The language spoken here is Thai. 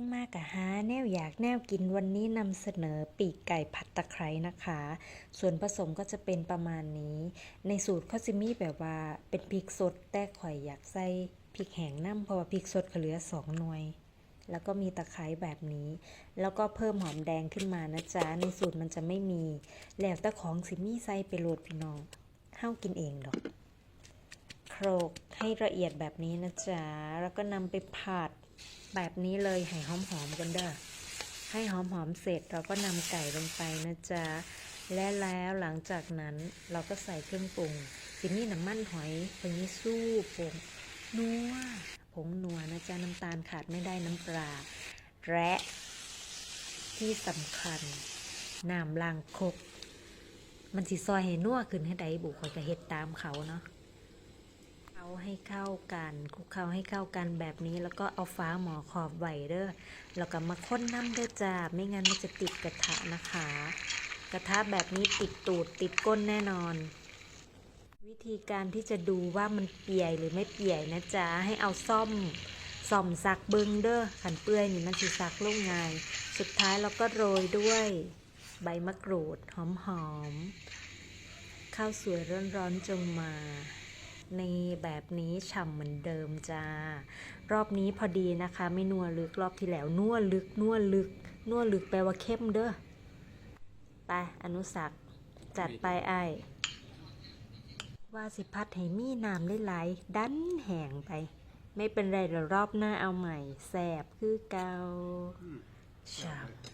งมากอะฮะแนวอยากแนวกินวันนี้นำเสนอปีกไก่ผัดตะไคร้นะคะ ส่วนผสมก็จะเป็นประมาณนี้ ในสูตรเขาจะมีแบบว่าเป็นพริกสดแต่ข่อยอยากใส่พริกแห้งน้ำเพราะว่าพริกสดเหลือสองหน่วย แล้วก็มีตะไคร้แบบนี้ แล้วก็เพิ่มหอมแดงขึ้นมานะจ๊ะในสูตรมันจะไม่มี แล้วต่ของสิมีใส่ไปโหลดพี่น้องเฮากินเองดอกโครกให้ละเอียดแบบนี้นะจ๊ะแล้วก็นำไปผัด แบบนี้เลยให้หอมๆกันเด้อให้หอมๆเสร็จเราก็นำไก่ลงไปนะจ๊ะและแล้วหลังจากนั้นเราก็ใส่เครื่องปรุงสิมีน้ำมันหอยผงยี่สู้ผงนัวผงนัวนะจ๊ะน้ำตาลขาดไม่ได้น้ำปลาและที่สำคัญน้ำล้างคกมันสิซอยให้นัวขึ้นให้ได้บุคอยจะเฮ็ดตามเขาเนาะ ให้เข้ากันคลุกเคล้าให้เข้ากันแบบนี้แล้วก็เอาฟ้าหมอขอบไว้เด้อแล้วก็มาค้นน้ำเด้อจ้าไม่งั้นมันจะติดกระทะนะคะ กระทะแบบนี้ติดตูดติดก้นแน่นอน วิธีการที่จะดูว่ามันเปียยหรือไม่เปียยนะจ๊ะให้เอาซ่อมซ่อมซักเบิงเด้อขันเปื่อยนี่มันสิซักลงง่าย สุดท้ายเราก็โรยด้วย ใบมะกรูดหอมๆข้าวสวยร้อนๆจงมา นแบบนี้ฉ่ำเหมือนเดิมจ้า รอบนี้พอดีนะคะ ไม่นัวลึกรอบที่แล้วนัวลึกนัวลึกนัวลึกแปลว่าเข้มเด้อไปอนุสักดิ์จัดไปไอ้ายว่าสิพัดให้มีน้ำหลายๆดันแห้งไป ไม่เป็นไรเดี๋ยวรอบหน้าเอาใหม่แสบคือเกาฉ่ำ